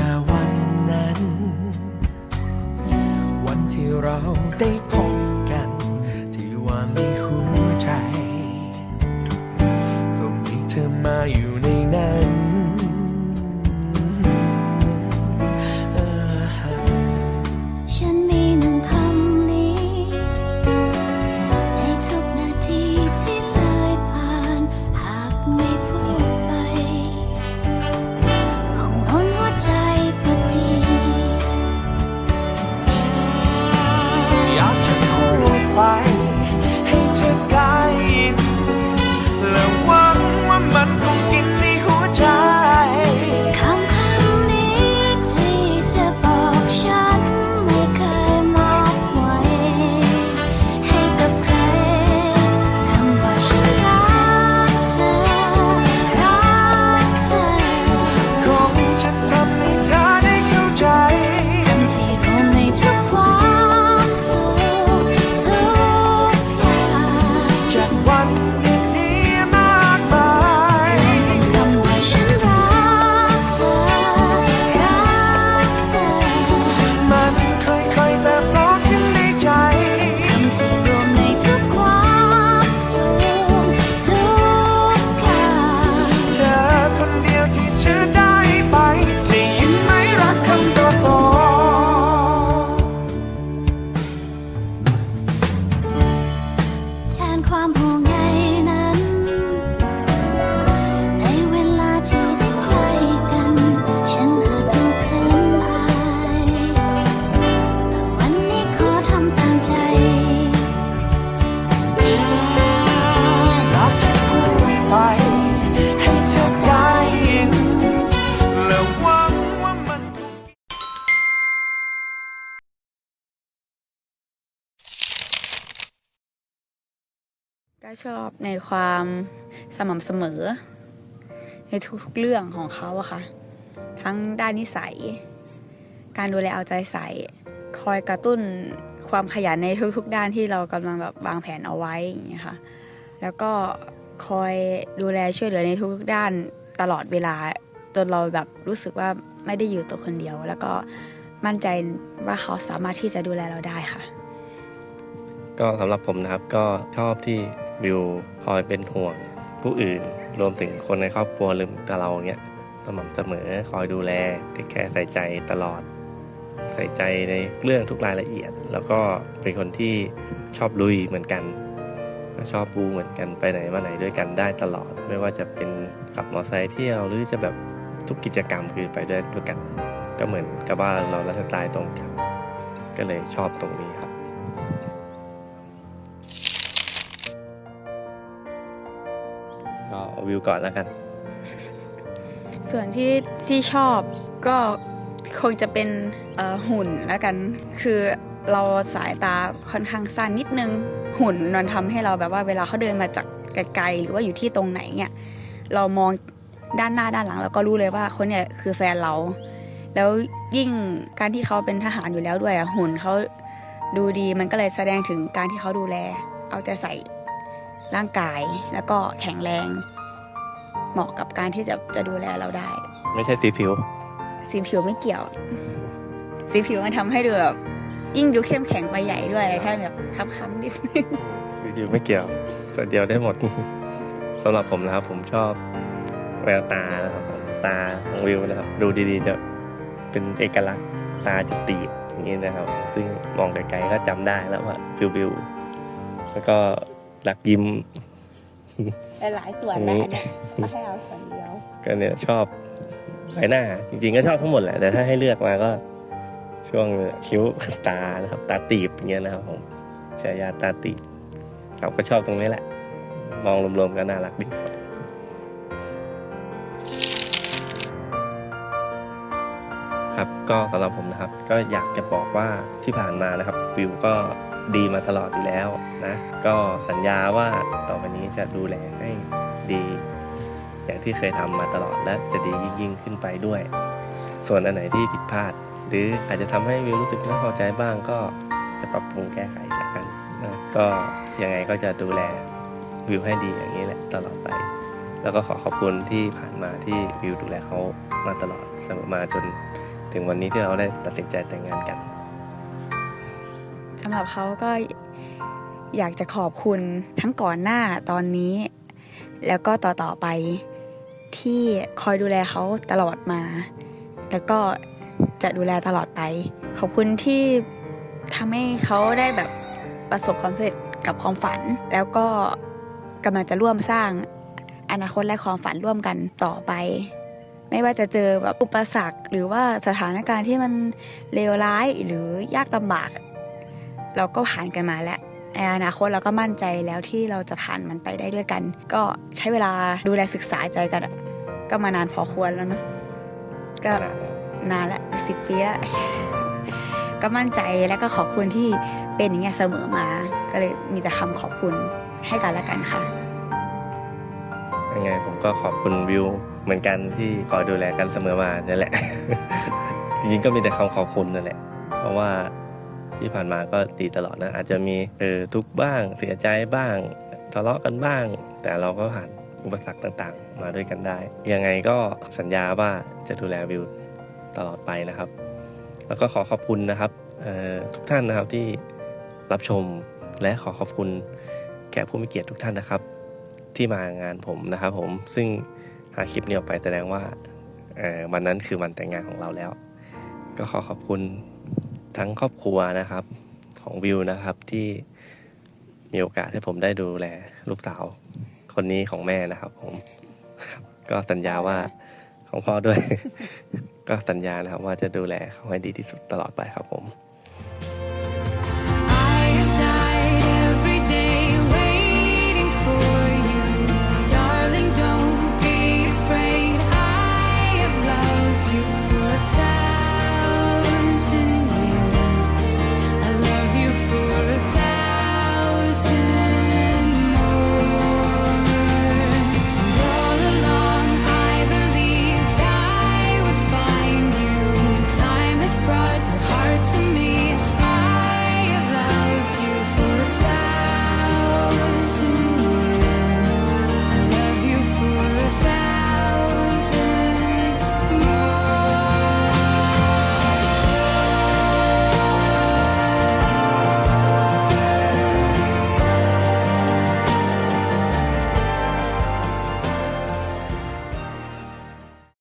แต่วันนั้น วันที่เราได้ คว ก็ชอบในความสม่ำเสมอ ในทุกๆเรื่องของเขาอะค่ะ ทั้งด้านนิสัย การดูแลเอาใจใส่ คอยกระตุ้นความขยันในทุกๆด้านที่เรากำลังแบบวางแผนเอาไว้อย่างเงี้ยค่ะ แล้วก็คอยดูแลช่วยเหลือในทุกๆด้านตลอดเวลาจนเราแบบรู้สึกว่าไม่ได้อยู่ตัวคนเดียว แล้วก็มั่นใจว่าเขาสามารถที่จะดูแลเราได้ค่ะ ก็สำหรับผมนะครับก็ชอบที่ วิวคอยเป็นห่วงผู้อื่น รวมถึงคนในครอบครัวหรือตัวเราเนี้ยสม่ำเสมอคอยดูแลเทคแคร์ใส่ใจตลอด ใส่ใจในเรื่องทุกรายละเอียด แล้วก็เป็นคนที่ชอบลุยเหมือนกันก็ชอบปูเหมือนกันไปไหนมาไหนด้วยกันได้ตลอด ไม่ว่าจะเป็นขับมอเตอร์ไซค์เที่ยวหรือจะแบบทุกกิจกรรมคือไปด้วยด้วยกัน ก็เหมือนกับว่าเราลฟ์สไตล์ตรงกันก็เลยชอบตรงนี้ครับ ก็วิวก่อนแล้วกัน ส่วนที่ที่ชอบก็คงจะเป็นหุ่นแล้วกัน คือเราสายตาค่อนข้างสั้นนิดนึง หุ่นมันทำให้เราแบบว่าเวลาเขาเดินมาจากไกลๆหรือว่าอยู่ที่ตรงไหนเนี่ยเรามองด้านหน้าด้านหลังเราก็รู้เลยว่าคนเนี่ยคือแฟนเรา แล้วยิ่งการที่เขาเป็นทหารอยู่แล้วด้วยอะหุ่นเขาดูดีมันก็เลยแสดงถึงการที่เขาดูแล เอาใจใส่ ร่างกายแล้วก็แข็งแรง เหมาะกับการที่จะจะดูแลเราได้ ไม่ใช่สีผิว สีผิวไม่เกี่ยว สีผิวมันทำให้ดูแบบยิ่งดูเข้มแข็งไปใหญ่ด้วยถ้าแบบค้ำๆนิดนึงสีผิวไม่เกี่ยวส่วนเดียวได้หมดสำหรับผมนะครับ ผมชอบแววตานะครับผมตาของวิวนะครับ ดูดีๆจะเป็นเอกลักษณ์ตาจะตีบอย่างนี้นะครับ ซึ่งมองไกลๆก็จำได้แล้วว่าวิววิวแล้วก็ หลักยิ้ม หลายส่วนแหละอันเนี่ยมาให้เอาส่วนเดียว ก็เนี่ยชอบใบหน้า จริงๆก็ชอบทั้งหมดแหละ แต่ถ้าให้เลือกมาก็ ช่วงคิ้วตานะครับ ตาตีบอย่างเงี้ยนะครับผมฉายาตาตีบครับก็ชอบตรงนี้แหละ มองรวมๆก็น่ารักดีครับครับก็สำหรับผมนะครับ ก็อยากจะบอกว่าที่ผ่านมานะครับ วิวก็ ดีมาตลอดอยู่แล้วนะ ก็สัญญาว่าต่อไปนี้จะดูแลให้ดี อย่างที่เคยทำมาตลอดและจะดียิ่งๆขึ้นไปด้วย ส่วนอันไหนที่ผิดพลาด หรืออาจจะทำให้วิวรู้สึกไม่พอใจบ้างก็จะปรับปรุงแก้ไขละกันนะก็ยังไงก็จะดูแลวิวให้ดีอย่างนี้แหละตลอดไป แล้วก็ขอขอบคุณที่ผ่านมาที่วิวดูแลเขามาตลอดเสมอมาจน ถึงวันนี้ที่เราได้ตัดสินใจแต่งงานกัน สำหรับเขาก็อยากจะขอบคุณทั้งก่อนหน้าตอนนี้ แล้วก็ต่อๆไปที่คอยดูแลเขาตลอดมา แล้วก็จะดูแลตลอดไป ขอบคุณที่ทำให้เขาได้แบบประสบความสำเร็จกับความฝัน แล้วก็กำลังจะร่วมสร้างอนาคตและความฝันร่วมกันต่อไป ไม่ว่าจะเจอแบบอุปสรรค หรือว่าสถานการณ์ที่มันเลวร้ายหรือยากลำบาก เราก็ผ่านกันมาแล้วในอนาคตเราก็มั่นใจแล้วที่เราจะผ่านมันไปได้ด้วยกัน ก็ใช้เวลาดูแลศึกษาใจกันอะก็มานานพอควรแล้วเนอะก็นานละสิบปีแล้วก็มั่นใจและก็ขอบคุณที่เป็นอย่างเงี้ยเสมอมา ก็เลยมีแต่คำขอบคุณให้กันและกันค่ะยังไงผมก็ขอบคุณวิวเหมือนกันที่คอยดูแลกันเสมอมาเนี่ยแหละจริงๆก็มีแต่คำขอบคุณนั่นแหละเพราะว่า ที่ผ่านมาก็ดีตลอดนะ อาจจะมีเออทุกข์บ้าง เสียใจบ้างทะเลาะกันบ้าง แต่เราก็ผ่านอุปสรรคต่างๆ มาด้วยกันได้ ยังไงก็สัญญาว่าจะดูแลวิวตลอดไปนะครับ แล้วก็ขอขอบคุณนะครับออทุกท่านนะครับที่รับชมและขอขอบคุณแขกผู้มีเกียรติทุกท่านนะครับ ที่มางานผมนะครับผมซึ่งหาคลิปนี้ออกไปแสดงว่าวันนั้นคือวันแต่งงานของเราแล้ว ก็ขอขอบคุณ ทั้งครอบครัวนะครับของวิวนะครับที่มีโอกาสให้ผมได้ดูแลลูกสาว คนนี้ของแม่นะครับผมก็สัญญาว่าของพ่อด้วย ก็สัญญานะครับว่าจะดูแลเขาให้ดีที่สุดตลอดไปครับผม